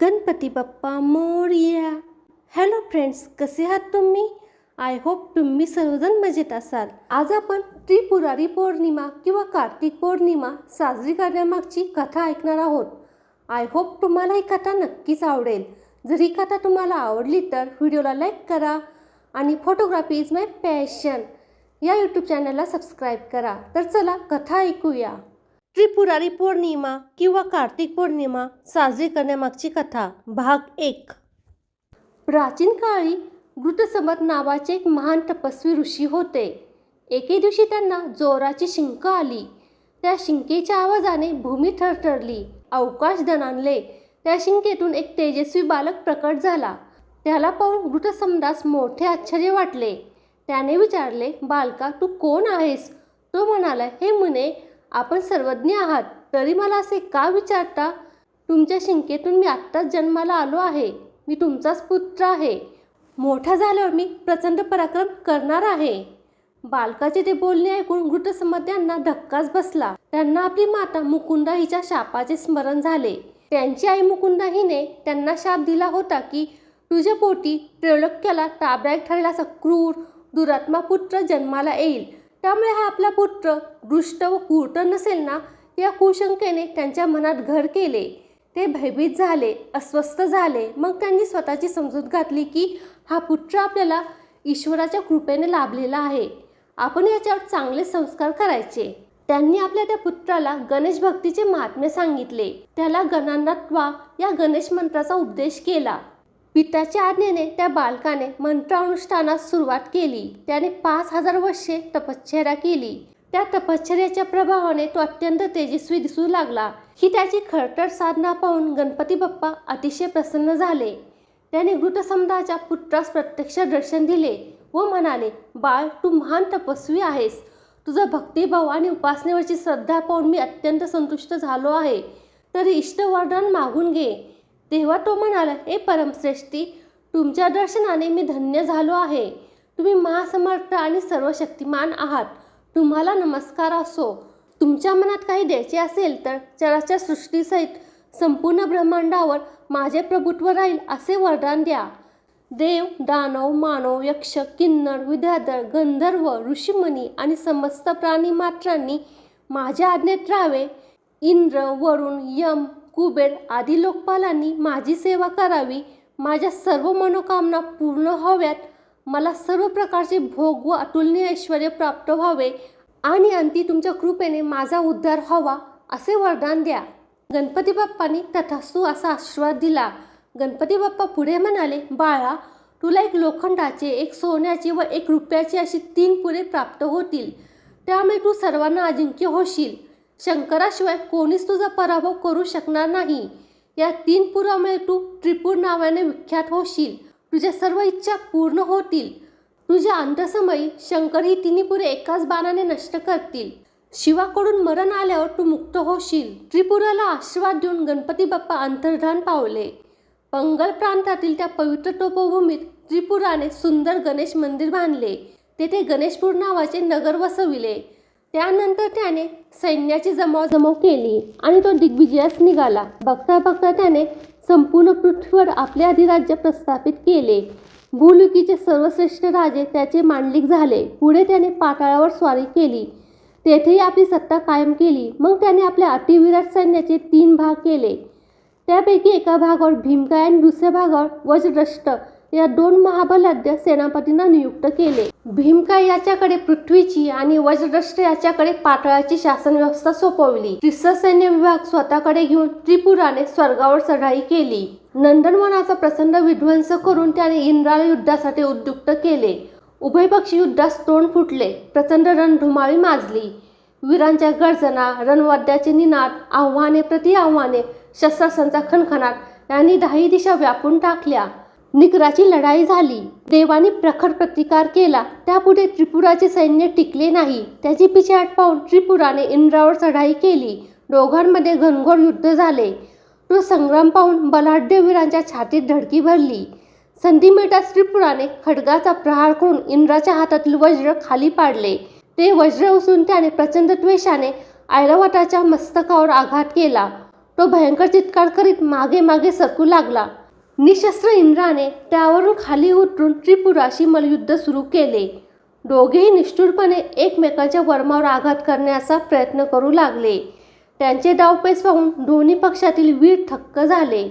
Ganpati Bappa Morya. Hello friends कसे आहात तुम्ही? आय होप तुम्ही सर्वजण मजेत असाल. आज आपण त्रिपुरारी पौर्णिमा किंवा कार्तिक पौर्णिमा साजरी करण्यामागची कथा ऐकणार आहोत. आय होप तुम्हाला ही कथा नक्कीच आवडेल. जर ही कथा तुम्हाला आवडली तर व्हिडिओला लाईक करा आणि फोटोग्राफी इज माय पॅशन या यूट्यूब चॅनलला सबस्क्राईब करा. तर चला कथा ऐकूया. त्रिपुरारी पौर्णिमा किंवा कार्तिक पौर्णिमा साजरी करण्यामागची कथा भाग एक. प्राचीन काळी घृतसमत नावाचे एक महान तपस्वी ऋषी होते. एके दिवशी त्यांना जोराची शिंक आली. त्या शिंकेच्या आवाजाने भूमी थरथरली अवकाश दणानले त्या शिंकेतून एक तेजस्वी बालक प्रकट झाला. त्याला पाहून घृतसमदास मोठे आश्चर्य वाटले. त्याने विचारले बालका तू कोण आहेस? तो म्हणाला हे मुने आपण सर्वज्ञ आहात. तरी मला असे का विचारता? तुमच्या शिंकेतून मी आत्ताच जन्माला आलो आहे. मी तुमचाच पुत्र आहे. मोठा झाल्यावर मी प्रचंड पराक्रम करणार आहे. बालकाचे ते बोलणे ऐकून वृतसमध्यांना धक्काच बसला. त्यांना आपली माता मुकुंदा हिच्या शापाचे स्मरण झाले. त्यांची आई मुकुंदा हिने त्यांना शाप दिला होता की तुझ्या पोटी त्रैलोक्याला ताब्यात ठरेल असा क्रूर दुरात्मा पुत्र जन्माला येईल. त्यामुळे हा आपला पुत्र दुष्ट व कुट नसेल ना या कुशंकेने त्यांच्या मनात घर केले. ते भयभीत झाले अस्वस्थ झाले. मग त्यांनी स्वतःची समजूत घातली की हा पुत्र आपल्याला ईश्वराच्या कृपेने लाभलेला आहे. आपण याच्यावर चांगले संस्कार करायचे. त्यांनी आपल्या त्या पुत्राला गणेश भक्तीचे महात्म्य सांगितले. त्याला गणांनात्वा या गणेश मंत्राचा उपदेश केला. पित्याच्या आज्ञेने त्या बालकाने मंत्रानुष्ठानास सुरुवात केली. त्याने पाच हजार वर्षे तपश्चर्या केली. त्या तपश्चर्याच्या प्रभावाने तो अत्यंत तेजस्वी दिसू लागला. ही त्याची खरतर साधना पाहून गणपती बाप्पा अतिशय प्रसन्न झाले. त्याने घृतसमदाच्या पुत्रास प्रत्यक्ष दर्शन दिले व म्हणाले बाळ तू महान तपस्वी आहेस. तुझा भक्तिभाव आणि उपासनेवरची श्रद्धा पाहून मी अत्यंत संतुष्ट झालो आहे. तरी इष्टवरदान मागून घे. तेव्हा तो म्हणाला ए परमश्रेष्ठी तुमच्या दर्शनाने मी धन्य झालो आहे. तुम्ही महासमर्थ आणि सर्वशक्तिमान आहात. तुम्हाला नमस्कार असो. तुमच्या मनात काही द्यायचे असेल तर चराच्या सृष्टीसहित संपूर्ण ब्रह्मांडावर माझे प्रभुत्व राहील असे वरदान द्या. देव दानव मानव यक्ष किन्नर विद्याधर गंधर्व ऋषीमुनी आणि समस्त प्राणी मात्रांनी माझ्या आज्ञेत राहावे. इंद्र वरुण यम कुबेर आदी लोकपालांनी माझी सेवा करावी माझ्या सर्व मनोकामना पूर्ण व्हाव्यात मला सर्व प्रकारचे भोग व अतुलनीय ऐश्वर प्राप्त व्हावे आणि अंती तुमच्या कृपेने माझा उद्धार व्हावा असे वरदान द्या. गणपती बाप्पांनी तथास्तू असा आशीर्वाद दिला. गणपती बाप्पा पुढे म्हणाले बाळा तुला एक लोखंडाचे एक सोन्याचे व एक रुपयाचे अशी तीन पुरे प्राप्त होतील. त्यामुळे तू सर्वांना अजिंक्य होशील. शंकराशिवाय कोणीच तुझा पराभव करू शकणार नाही. या तीन पुरामुळे तू त्रिपूर नावाने विख्यात होशील. तुझ्या सर्व इच्छा पूर्ण होतील. तुझ्या अंतसमयी शंकर ही तिन्ही पुरे एकाच बाणाने नष्ट करतील. शिवाकडून मरण आल्यावर तू मुक्त होशील. त्रिपुराला आशीर्वाद देऊन गणपती बाप्पा अंतर्धान पावले. पंगल प्रांतातील त्या पवित्र तोपभूमीत त्रिपुराने सुंदर गणेश मंदिर बांधले. तेथे गणेशपूर नावाचे नगर वसविले. त्यानंतर त्याने सैन्याची जमावजमाव केली आणि तो दिग्विजयास निघाला. बघता बघता त्याने संपूर्ण पृथ्वीवर आपले अधिराज्य प्रस्थापित केले. भूलुकीचे सर्वश्रेष्ठ राजे त्याचे मांडलिक झाले. पुढे त्याने पाताळावर स्वारी केली. तेथेही आपली सत्ता कायम केली. मग त्याने आपल्या अतिविराट सैन्याचे तीन भाग केले. त्यापैकी एका भागावर भीमकाय आणि दुसऱ्या भागावर वज्रष्ट. या दोन महाबलाढ्य सेनापतींना नियुक्त केले. भीमका याच्याकडे पृथ्वीची आणि वज्रष्ट याच्याकडे पाताळाची शासन व्यवस्था सोपवली. तिसरा सैन्य विभाग स्वतःकडे घेऊन त्रिपुराने स्वर्गावर चढाई केली. नंदनवनाचा प्रचंड विध्वंस करून त्याने इंद्राला युद्धासाठी उद्युक्त केले. उभयपक्षी युद्धास तोंड फुटले. प्रचंड रणधुमाळी माजली. वीरांच्या गर्जना रणवाद्याचे निनाद आव्हाने प्रति आव्हाने शस्त्रास्त्रांचा खणखणाट यांनी दाही दिशा व्यापून टाकल्या. निकराची लढाई झाली. देवाने प्रखर प्रतिकार केला. त्यापुढे त्रिपुराचे सैन्य टिकले नाही. त्याची पिछेहाट पाहून त्रिपुराने इंद्रावर चढाई केली. दोघांमध्ये घनघोर युद्ध झाले. तो संग्राम पाहून बलाढ्य वीरांच्या छातीत धडकी भरली. संधी मिळताच त्रिपुराने खडगाचा प्रहार करून इंद्राच्या हातातील वज्र खाली पाडले. ते वज्र उसून त्याने प्रचंड द्वेषाने ऐरावताच्या मस्तकावर आघात केला. तो भयंकर चित्कार करीत मागे मागे सरकू लागला. निशस्त्र इंद्राने त्यावरून खाली उतरून त्रिपुराशी मलयुद्ध सुरू केले. दोघेही निष्ठुरपणे एकमेकांच्या वर्मावर आघात करण्याचा प्रयत्न करू लागले. त्यांचे डावपेच पाहून दोन्ही पक्षातील वीर थक्क झाले.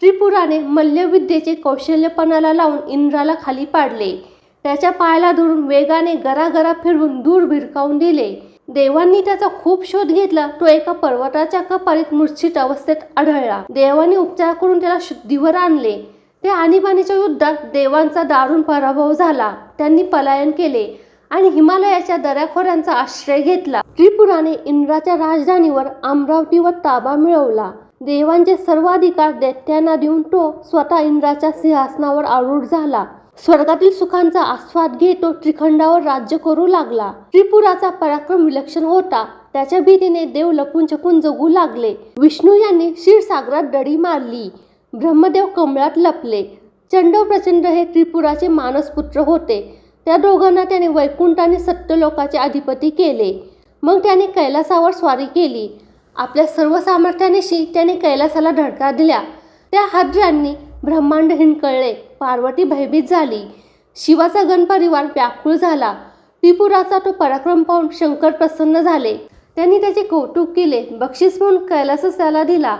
त्रिपुराने मल्लविद्येचे कौशल्यपणाला लावून इंद्राला खाली पाडले. त्याच्या पायाला धरून वेगाने गरागरा फिरवून दूर भिरकावून दिले. देवांनी त्याचा खूप शोध घेतला तो एका पर्वताच्या कपारीत मूर्छित अवस्थेत आढळला. देवांनी उपचार करून त्याला शुद्धीवर आणले. ते आणीबाणीच्या युद्धात देवांचा दारुण पराभव झाला. त्यांनी पलायन केले आणि हिमालयाच्या दऱ्याखोऱ्यांचा आश्रय घेतला. त्रिपुराने इंद्राच्या राजधानीवर अमरावतीवर ताबा मिळवला. देवांचे सर्व अधिकार दैत्यांना देऊन तो स्वतः इंद्राच्या सिंहासनावर आरूढ झाला. स्वर्गातील सुखांचा आस्वाद घेत तो त्रिखंडावर राज्य करू लागला. त्रिपुराचा पराक्रम विलक्षण होता. त्याच्या भीतीने देव लपून छपून जगू लागले. विष्णू यांनी क्षीरसागरात दडी मारली. ब्रह्मदेव कमळात लपले. चंडव प्रचंड हे त्रिपुराचे मानसपुत्र होते. त्या दोघांना त्याने वैकुंठाने सत्यलोकाचे अधिपती केले. मग त्याने कैलासावर स्वारी केली. आपल्या सर्व सामर्थ्यानेशी त्याने कैलासाला धडका दिल्या त्या हाद्र्यांनी ब्रह्मांड हिंडकळले पार्वती भयभीत झाली. शिवाचा गणपरिवार व्याकुळ झाला. त्रिपुराचा तो पराक्रम पाहून शंकर प्रसन्न झाले. त्यांनी त्याचे कौतुक केले. बक्षीस म्हणून कैलासच त्याला दिला.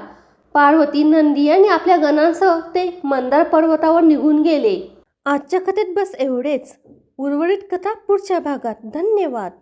पार्वती नंदी आणि आपल्या गणांसह ते मंदार पर्वतावर निघून गेले. आजच्या कथेत बस एवढेच. उर्वरित कथा पुढच्या भागात. धन्यवाद.